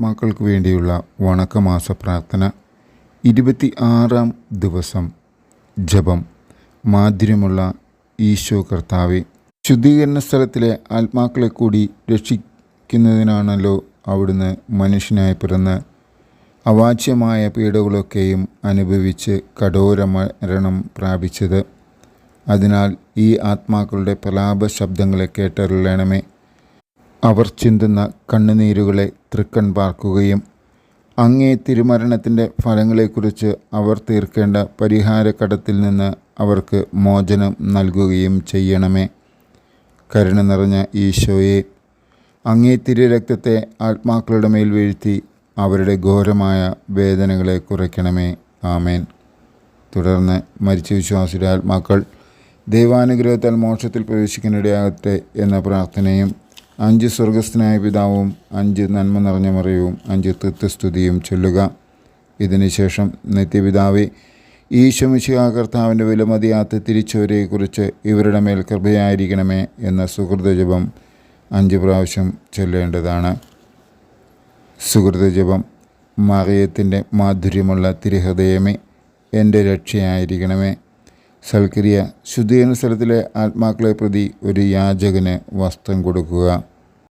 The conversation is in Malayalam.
മക്കൾക്ക് വേണ്ടിയുള്ള വണക്കമാസ പ്രാർത്ഥന ഇരുപത്തി ആറാം ദിവസം ജപം മാധുര്യമുള്ള ഈശോ കർത്താവെ ശുദ്ധീകരണ സ്ഥലത്തിലെ ആത്മാക്കളെ കൂടി രക്ഷിക്കുന്നതിനാണല്ലോ അവിടുന്ന് മനുഷ്യനായി പിറന്ന് അവാച്യമായ പീഡകളൊക്കെയും അനുഭവിച്ച് കഠോര മരണം പ്രാപിച്ചത്. അതിനാൽ ഈ ആത്മാക്കളുടെ പ്രലാപ ശബ്ദങ്ങളെ കേട്ടറിയണമേ. അവർ ചിന്തുന്ന കണ്ണുനീരുകളെ തൃക്കൺ പാർക്കുകയും അങ്ങേ തിരുമരണത്തിന്റെ ഫലങ്ങളെക്കുറിച്ച് അവർ തീർക്കേണ്ട പരിഹാരക്കടത്തിൽ നിന്ന് അവർക്ക് മോചനം നൽകുകയും ചെയ്യണമേ. കരുണ നിറഞ്ഞ ഈശോയെ അങ്ങേ തിരുരക്തത്തെ ആത്മാക്കളുടെ മേൽ വീഴ്ത്തി അവരുടെ ഘോരമായ വേദനകളെ കുറയ്ക്കണമേ. ആമേൻ. തുടർന്ന് മരിച്ച വിശ്വാസിയുടെ ആത്മാക്കൾ ദൈവാനുഗ്രഹത്താൽ മോക്ഷത്തിൽ പ്രവേശിക്കാനിടയാകട്ടെ എന്ന പ്രാർത്ഥനയും അഞ്ച് സ്വർഗസ്ഥനായ പിതാവും അഞ്ച് നന്മ നിറഞ്ഞ മറിയവും അഞ്ച് തൃത്വസ്തുതിയും ചൊല്ലുക. ഇതിനുശേഷം നിത്യപിതാവെ ഈശോമിശിഹ കർത്താവിന്റെ വിലമതിയാത്ത തിരിച്ചവരെക്കുറിച്ച് ഇവരുടെ മേൽ കൃപയായിരിക്കണമേ എന്ന സുഹൃതജപം അഞ്ച് പ്രാവശ്യം ചൊല്ലേണ്ടതാണ്. സുഹൃതജപം മറിയത്തിന്റെ മാധുര്യമുള്ള തിരുഹൃദയമേ എന്റെ രക്ഷയായിരിക്കണമേ. സൽക്രിയ. ശുദ്ധീകരണ സ്ഥലത്തിലെ ആത്മാക്കളെ പ്രതി ഒരു യാചകന് വസ്ത്രം കൊടുക്കുക.